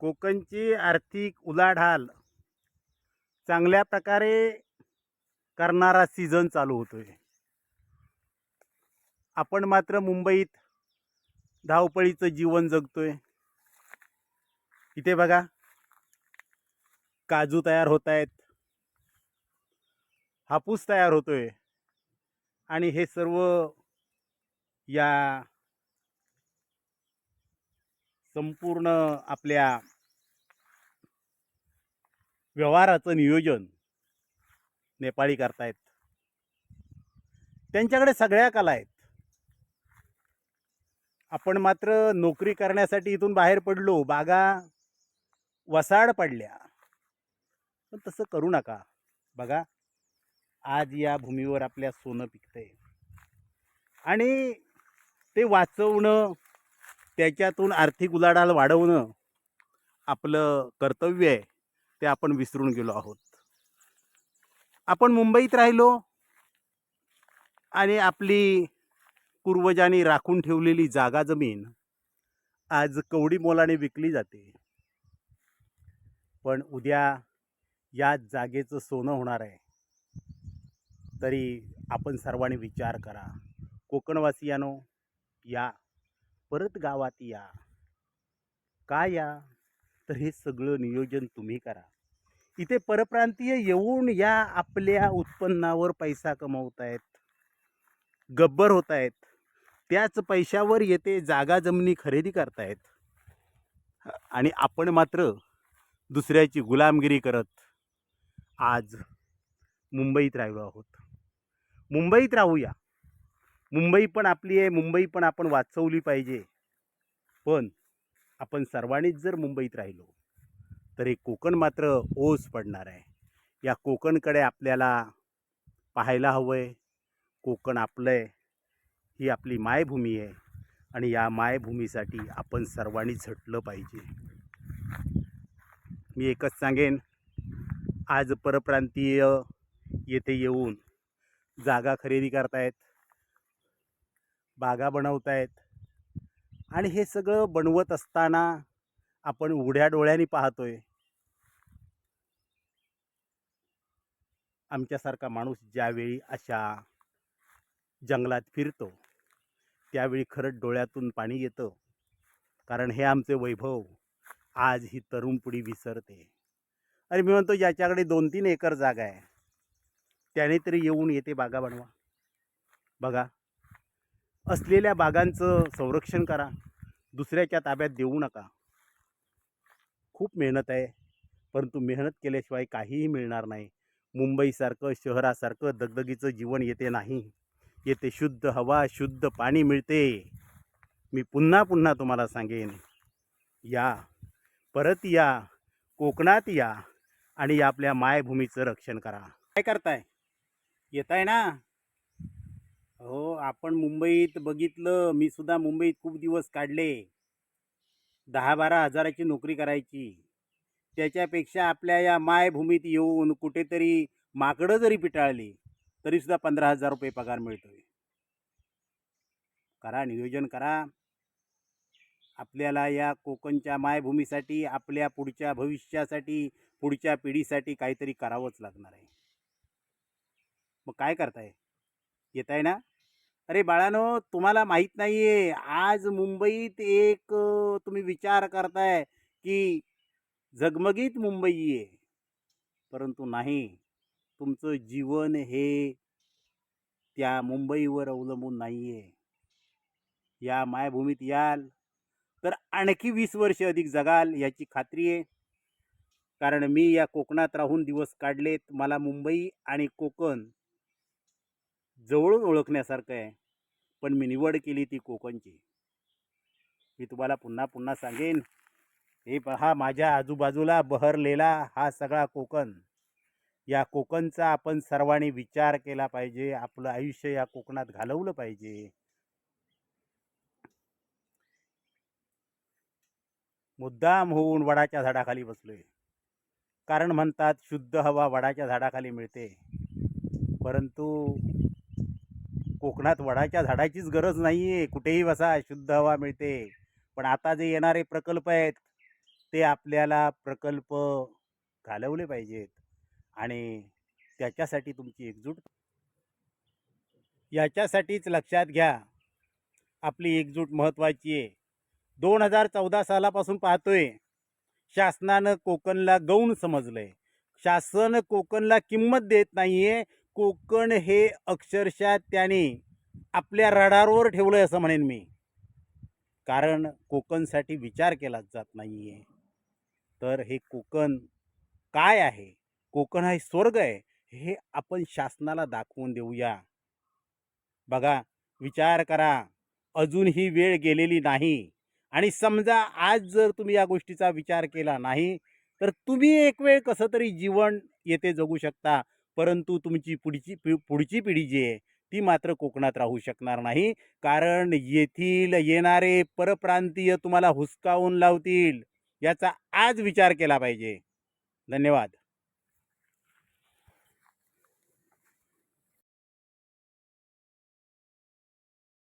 कोकणची आर्थिक उलाढाल चांगल्या प्रकारे करणारा सीझन चालू होतोय. आपण मात्र मुंबईत धावपळीचं जीवन जगतोय. इथे बघा काजू तयार होत आहेत हापूस तयार होतोय आणि हे सर्व या संपूर्ण आपल्या व्यवहाराचं नियोजन नेपाळी करतायत. त्यांच्याकडे सगळ्या कला आहेत. आपण मात्र नोकरी करण्यासाठी इथून बाहेर पडलो बागा वसाड पडल्या. पण तसं करू नका. बघा आज या भूमीवर आपल्या सोनं पिकतंय. आणि ते वाचवणं त्याच्यातून आर्थिक उलाढाल वाढवणं आपलं कर्तव्य आहे ते आपण विसरून गेलो आहोत. आपण मुंबईत राहिलो आणि आपली पूर्वजांनी राखून ठेवलेली जागा जमीन आज कवडी मोलाने विकली जाते. पण उद्या या जागेचं सोनं होणार आहे. तरी आपण सर्वांनी विचार करा. कोकणवासियानो या परत गावात या. का या? तर हे सगळं नियोजन तुम्ही करा. इथे परप्रांतीय येऊन या आपल्या उत्पन्नावर पैसा कमवत आहेत गब्बर होत आहेत त्याच पैशावर येते जागा जमिनी खरेदी करतायत. आणि आपण मात्र दुसऱ्याची गुलामगिरी करत आज मुंबईत राहिलो आहोत. मुंबईत राहूया. मुंबई पण आपली आहे मुंबई पण आपण वाचवली पाहिजे. पण आपण सर्वांनीच जर मुंबईत राहिलो तर हे कोकण मात्र ओस पडणार आहे. या कोकणकडे आपल्याला पाहायला हवं आहे कोकण आपलं आहे ही आपली मायभूमी आहे. आणि या मायभूमीसाठी आपण सर्वांनी झटलं पाहिजे. मी एकच सांगेन आज परप्रांतीय येथे येऊन जागा खरेदी करतायत. बागा बनवतायत. आणि हे सगळं बनवत असताना आपण उघड्या डोळ्यांनी पाहतोय. आमच्यासारखा माणूस ज्यावेळी अशा जंगलात फिरतो त्यावेळी खरंच डोळ्यातून पाणी येतं. कारण हे आमचे वैभव आज ही तरुण पिढी विसरते. अरे मी म्हणतो ज्याच्याकडे दोन तीन एकर जागा आहे त्याने तरी येऊन येते बागा बनवा. बघा. असलेल्या बागांचं संरक्षण करा. दुसऱ्याच्या ताब्यात देऊ नका. खूप मेहनत आहे परंतु मेहनत केल्याशिवाय काहीही मिळणार नाही. मुंबईसारखं शहरासारखं दगदगीचं जीवन येते नाही. येथे शुद्ध हवा शुद्ध पाणी मिळते. मी पुन्हा पुन्हा तुम्हाला सांगेन या परत या कोकणात या आणि या आपल्या मायभूमीचं रक्षण करा. काय करताय? येत आहे ना? हो आपण मुंबईत बघितलं. मी सुद्धा मुंबईत खूप दिवस काढले. दहा बारा हजाराची नोकरी करायची. त्याच्यापेक्षा आपल्या या मायभूमीत येऊन कुठेतरी माकडं जरी पिटाळली तरीसुद्धा पंधरा हजार रुपये पगार मिळतोय. करा नियोजन करा. आपल्याला या कोकणच्या मायभूमीसाठी आपल्या पुढच्या भविष्यासाठी पुढच्या पिढीसाठी काहीतरी करावंच लागणार आहे. मग काय करताय? येत आहे ना? अरे बाळानो तुम्हाला माहीत नाही आहे आज मुंबईत एक तुम्ही विचार करताय की झगमगीत मुंबई आहे परंतु नाही तुमचं जीवन हे त्या मुंबईवर अवलंबून नाही आहे या मायभूमीत याल तर आणखी वीस वर्ष अधिक जगाल याची खात्री आहे कारण मी या कोकणात राहून दिवस काढलेत मला मुंबई आणि कोकण जवळून ओळखण्यासारखं आहे. पण मी निवड केली ती कोकणची. मी तुम्हाला पुन्हा पुन्हा सांगेन हे पहा माझ्या आजूबाजूला बहरलेला हा सगळा कोकण. या कोकणचा आपण सर्वांनी विचार केला पाहिजे आपलं आयुष्य या कोकणात घालवलं पाहिजे. मुद्दाम होऊन वडाच्या झाडाखाली बसलोय. कारण म्हणतात शुद्ध हवा वडाच्या झाडाखाली मिळते. परंतु कोकणात वडाच्या झाडाचीच गरज नाही आहे कुठेही बसा शुद्ध हवा मिळते. पण आता जे येणारे प्रकल्प आहेत ते आपल्याला प्रकल्प घालवले पाहिजेत. आणि त्याच्यासाठी तुमची एकजूट याच्यासाठीच लक्षात घ्या. आपली एकजूट महत्त्वाची आहे. दोन हजार चौदा सालापासून पाहतोय शासनानं कोकणला गौण समजलंय. शासन कोकणला किंमत देत नाहीये कोकण हे अक्षरशः त्याने आपल्या रडारवर ठेवलंय असं म्हणेन मी. कारण कोकणसाठी विचार केला जात नाही आहे तर हे कोकण काय आहे? कोकण हा स्वर्ग आहे. हे आपण शासनाला दाखवून देऊया. बघा विचार करा. अजून ही वेळ गेलेली नाही. आणि समजा आज जर तुम्ही या गोष्टीचा विचार केला नाही तर तुम्ही एक वेळ कसं तरी जीवन येथे जगू शकता. परंतु तुमची पुढची पि पुढची पिढी जी आहे ती मात्र कोकणात राहू शकणार नाही. कारण येथील येणारे परप्रांतीय तुम्हाला हुसकावून लावतील याचा आज विचार केला पाहिजे. धन्यवाद.